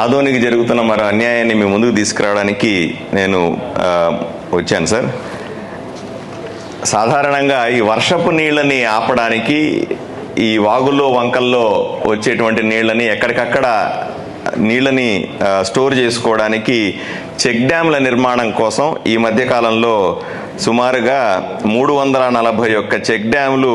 ఆదోనికి జరుగుతున్న మరో అన్యాయాన్ని మీ ముందుకు తీసుకురావడానికి నేను వచ్చాను సార్. సాధారణంగా ఈ వర్షపు నీళ్ళని ఆపడానికి ఈ వాగుల్లో వంకల్లో వచ్చేటువంటి నీళ్ళని ఎక్కడికక్కడ నీళ్ళని స్టోర్ చేసుకోవడానికి చెక్ డ్యాంల నిర్మాణం కోసం ఈ మధ్యకాలంలో సుమారుగా మూడు వందల నలభై ఒక్క చెక్ డ్యాంలు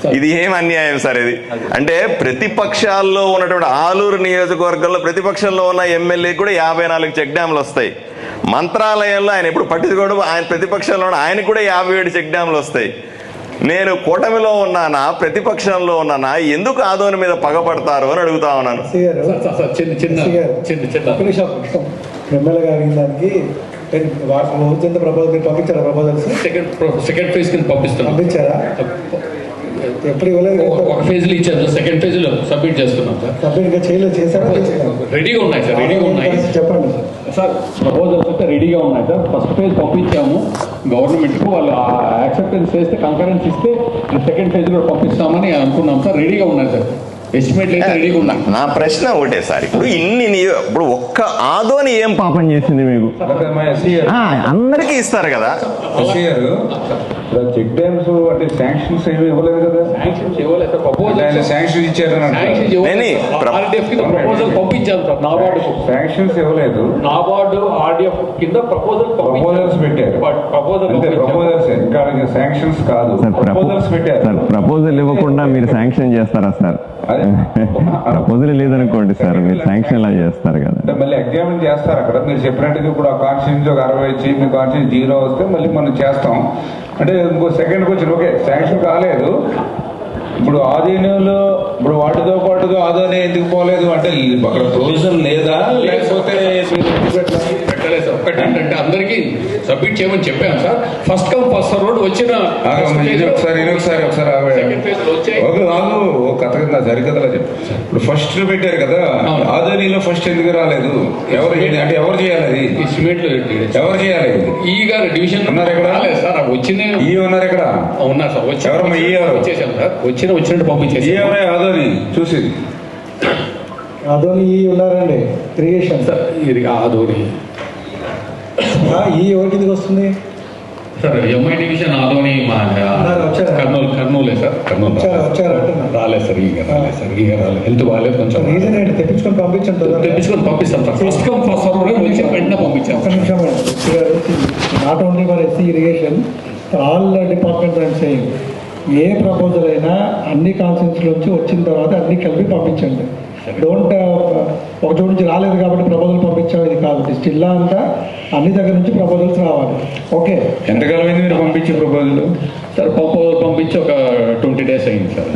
ఇది ఏం అన్యాయం సార్ ఇది? అంటే ప్రతిపక్షాల్లో ఉన్నటువంటి ఆలూరు నియోజకవర్గంలో ప్రతిపక్షంలో ఉన్న ఎమ్మెల్యే కూడా యాభై నాలుగు చెక్ డ్యాములు వస్తాయి. మంత్రాలయంలో ఆయన ఎప్పుడు పట్టించుకోవడం ఆయన ప్రతిపక్షంలో ఉన్న ఆయనకు కూడా యాభై ఏడు చెక్ డ్యాములు వస్తాయి. నేను కూటమిలో ఉన్నానా ప్రతిపక్షంలో ఉన్నానా ఎందుకు ఆదోని మీద పగపడతారు అని అడుగుతా ఉన్నాను. ఎమ్మెల్యే గారు దానికి వాటి మీరు పంపించారా ప్రపోజల్స్ సెకండ్ సెకండ్ ఫేజ్ కింద పంపిస్తున్నాం. పంపించారా? ఎప్పుడు ఇవ్వలేదు ఒక- ఒక ఫేజ్లో ఇచ్చారు సెకండ్ ఫేజ్లో సబ్మిట్ చేస్తున్నాం సార్. సబ్మిట్ ఇంకా చేయలేదు చేశారా? రెడీగా ఉన్నాయి సార్ రెడీగా ఉన్నాయి. చెప్పండి సార్. ప్రపోజల్స్ అయితే రెడీగా ఉన్నాయి సార్. First phase పంపించాము. గవర్నమెంట్కు వాళ్ళు యాక్సెప్టెన్స్ చేస్తే కంకరెన్స్ ఇస్తే సెకండ్ ఫేజ్ కూడా పంపిస్తామని అనుకున్నాం సార్. రెడీగా ఉన్నాయి సార్. నా ప్రశ్న ఒకటే సార్. ఇప్పుడు ఇన్ని ఇప్పుడు ఒక్క ఆదోని ఏం పాపం చేసింది మీకు? ఆ, అందరికీ ఇస్తారు కదా. చెక్ డ్యామ్స్ అంటే శాంక్షన్స్ ఏమి ఇవ్వలేదు కదా? శాంక్షన్స్ ఇవ్వలేదు. అంటే ఆయన ప్రపోజల్ శాంక్షన్ ఇచ్చారని శాంక్షన్స్ నేనే ప్రపోజల్ పంపించాను సార్. నాబార్డుకు శాంక్షన్స్ ఇవ్వలేదు. నాబార్డు ఆర్డీఎఫ్ కింద ప్రపోజల్ ప్రపోజల్స్ పెట్టారు. ప్రపోజల్ అంతే ప్రపోజల్స్ ఇంకా శాంక్షన్స్ కాదు. ప్రపోజల్స్ పెట్టారు. సార్ ప్రపోజల్ ఇవ్వకుండా మీరు శాంక్షన్ చేస్తారా సార్? అదే. ప్రపోజల్ లేదనుకోండి సార్ మీరు శాంక్షన్ ఎలా చేస్తారు కదా? అంటే మళ్ళీ ఎగ్జామిన్ చేస్తారు అక్కడ. మీరు చెప్పినట్టుగా ఇప్పుడు ఆ కాన్స్టిట్యూన్స్ ఒక అరవై వచ్చి మీ కాన్స్టిట్యూన్స్ జీరో వస్తే మళ్ళీ మనం చేస్తాం. అంటే ఇంకో సెకండ్ క్వశ్చన్ ఓకే శాంక్షన్ కాలేదు. ఇప్పుడు ఆధీనంలో ఇప్పుడు వాటితో పాటుగా ఆదాయం ఎందుకు పోలేదు అంటే అక్కడ ప్రొవిజన్ లేదు లేకపోతే మీరు ఎందుకు పెట్టలేదు? పెట్టలేదు సార్ ఒకటి ఏంటంటే అందరికీ సబ్మిట్ చేయమని చెప్పాను sir. First come first road వచ్చిన ఒకసారి ఒకసారి ఒకసారి కథ కింద సరికథలా చెప్పు. ఇప్పుడు ఫస్ట్ పెట్టారు కదా అవును. ఆదానీలో ఫస్ట్ ఎందుకు రాలేదు? ఎవరు అంటే ఎవరు చేయాలి అది? ఎస్టిమేట్ ఎవరు చేయాలి? ఈ గారు డివిజన్ ఉన్నారు ఇక్కడ? సార్. అవి వచ్చిన ఈ ఉన్నారు ఇక్కడ? ఉన్నారు సార్. వచ్చి ఎవరమ్మా ఈ ఎవరు? వచ్చేసాం సార్. వచ్చిన వచ్చినట్టు పంపించేసాం ఎవరే? ఆదోని. చూసి. అదోని ఈ ఉన్నారండి. క్రియేషన్. సార్ ఇది ఆదోని. ఈ ఎవరికి కిందకి వస్తుంది? సార్ ఎంఐ డివిజన్ ఆదోని మా? కర్నూలు కర్నూలే సార్ కర్నూలు వచ్చారా రాలేదు. సార్ ఈగ రాలేదు సార్ ఈగ రాలేదు. హెల్త్ బాగాలేదు కొంచెం. రీజన్ ఏంటి? తెప్పించుకొని పంపించండి. తెప్పించుకొని పంపిస్తాం sir. First come first server వచ్చి వెంటనే పంపించాం. Not only for SC irrigation all departments I'm saying. A proposal అయినా అన్ని కాన్సెన్స్ నుంచి వచ్చిన తర్వాత అన్ని కలిపి పంపించండి. డోంట్ ఒక చోటు నుంచి రాలేదు కాబట్టి ప్రపోజల్ పంపించాం ఇది కాదు. జిల్లా అంతా అన్ని దగ్గర నుంచి ప్రపోజల్స్ రావాలి. ఓకే ఎంతకాలం అయింది మీరు పంపించే ప్రపోజల్ సార్ ప్రపోజల్ పంపించి ఒక ట్వంటీ డేస్ అయింది సార్.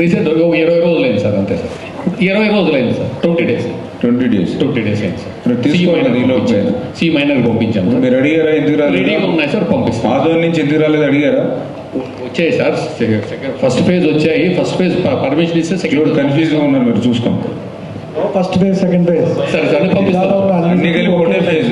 రీసెంట్ ఇరవై రోజులు అయింది సార్ అంతే సార్. ఇరవై రోజులు అయింది sir twenty days. Twenty days. Twenty days అయింది sir. C minor C minor పంపించాను సార్. మీరు అడిగారా ఎందుకు రెడీగా ఉన్నాయి సార్ పంపిస్తాం. ఆదోని నుంచి ఎందుకు రాలేదు అడిగారా? వచ్చాయి సార్. ఫస్ట్ ఫేజ్ వచ్చాయి. ఫస్ట్ ఫేజ్ పర్మిషన్ ఇస్తే సెకండ్ కన్ఫ్యూజ్గా ఉన్నారు మీరు చూసుకోండి ఫస్ట్ ఫేజ్ సెకండ్ ఫేజ్ సరే సార్ పంపిస్తాం అన్ని కలిపి ఒకటే ఫేజ్